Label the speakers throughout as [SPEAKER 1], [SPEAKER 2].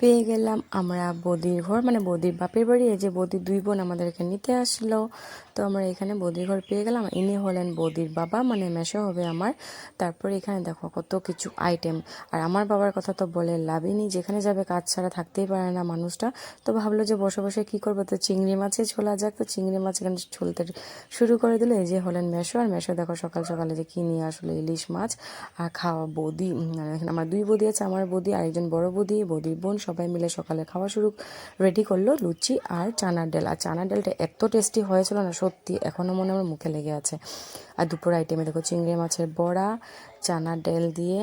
[SPEAKER 1] পেয়ে গেলাম। আমরা বদির ঘর মানে বদির বাপের বাড়ি, এই যে বদির দুই বোন আমাদেরকে নিতে আসলো। তো আমরা এখানে বদির ঘর পেয়ে গেলাম। ইনি হলেন বদির বাবা মানে মেশো হবে আমার। তারপরে এখানে দেখো কত কিছু আইটেম আর আমার বাবার কথা তো বলে লাভই নেই, যেখানে যাবে কাজ ছাড়া থাকতেই পারে না মানুষটা। তো ভাবলো যে বসে বসে কী করব? তো চিংড়ি মাছে ছোলা যাক, তো চিংড়ি মাছ এখানে ছুলতে শুরু করে দিল। এই যে হলেন মেশো আর মেশো দেখো সকাল সকালে যে কী নিয়ে আসলো ইলিশ মাছ। আর খাওয়া বৌদি আমার দুই বদি আছে, আমার বদি আর একজন বড় বদি, বদির বোন সবাই মিলে সকালে খাওয়া শুরু রেডি করল, লুচি আর চানার ডাল। আর চানার ডালটা এত টেস্টি হয়েছিল না, সত্যি এখনও মনে আমার মুখে লেগে আছে। আর দুপুর আইটেমে দেখো চিংড়ি মাছের বড়া চানার ডাল দিয়ে,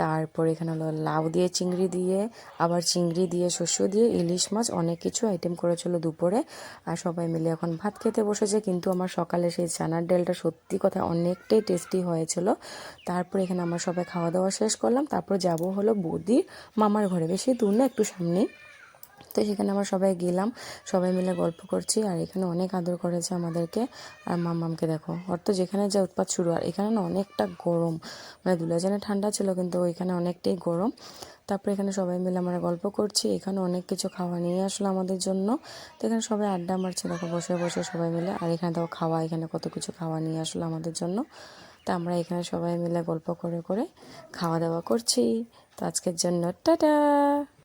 [SPEAKER 1] তারপর এখানে হলো লাউ দিয়ে চিংড়ি দিয়ে, আবার চিংড়ি দিয়ে শস্য দিয়ে, ইলিশ মাছ, অনেক কিছু আইটেম করেছিল দুপুরে। আর সবাই মিলে এখন ভাত খেতে বসেছে, কিন্তু আমার সকালে সেই চানার ডালটা সত্যি কথা অনেকটাই টেস্টি হয়েছিল। তারপর এখানে আমরা সবাই খাওয়া দাওয়া শেষ করলাম, তারপর যাব হলো বৌদির মামার ঘরে। বেশি দূর না, একটু সামনেই। তো সেখানে আমরা সবাই গেলাম। সবাই মিলে গল্প করছি আর এখানে অনেক আদর করেছে আমাদেরকে। আর মাম্মামকে দেখো, ওর তো যেখানে যা উৎপাত শুরু, আর এখানে না অনেকটা গরম। মানে দুলাজানে ঠান্ডা ছিল, কিন্তু ওইখানে অনেকটাই গরম। তারপরে এখানে সবাই মিলে আমরা গল্প করছি, এখানে অনেক কিছু খাওয়া নিয়ে আসলো আমাদের জন্য। তো এখানে সবাই আড্ডা মারছে, দেখো বসে বসে সবাই মিলে। আর এখানে দেখো খাওয়া, এখানে কত কিছু খাওয়া নিয়ে আসলো আমাদের জন্য। তা আমরা এখানে সবাই মিলে গল্প করে করে খাওয়া দাওয়া করছি। তো আজকের জন্য, টাটা!